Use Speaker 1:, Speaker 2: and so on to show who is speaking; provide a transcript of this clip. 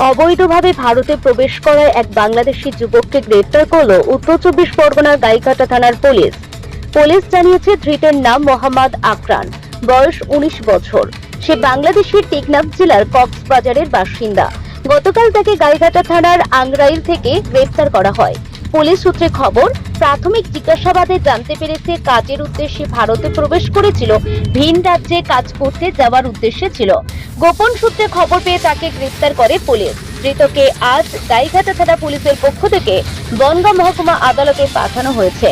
Speaker 1: অবৈধভাবে ভারতে প্রবেশ করায় এক বাংলাদেশি যুবককে গ্রেপ্তার করল উত্তর চব্বিশ পরগনার গাইঘাটা থানার পুলিশ। পুলিশ জানিয়েছে ধৃতের নাম মোহাম্মদ আকরান, বয়স উনিশ বছর। সে বাংলাদেশের টেকনাফ জেলার কক্সবাজারের বাসিন্দা। গতকাল তাকে গাইঘাটা থানার আংরাইল থেকে গ্রেপ্তার করা হয়। পুলিশ সূত্রে খবর, প্রাথমিক জিজ্ঞাসাবাদে জানতে পেরেছে কাজের উদ্দেশ্যে ভারতে প্রবেশ করেছিল, ভিন রাজ্যে কাজ করতে যাওয়ার উদ্দেশ্যে ছিল। গোপন সূত্রে খবর পেয়ে তাকে গ্রেপ্তার করে পুলিশ। ধৃতকে আজ গাইঘাটা থানা পুলিশের পক্ষ থেকে বনগাঁ মহকুমা আদালতে পাঠানো হয়েছে।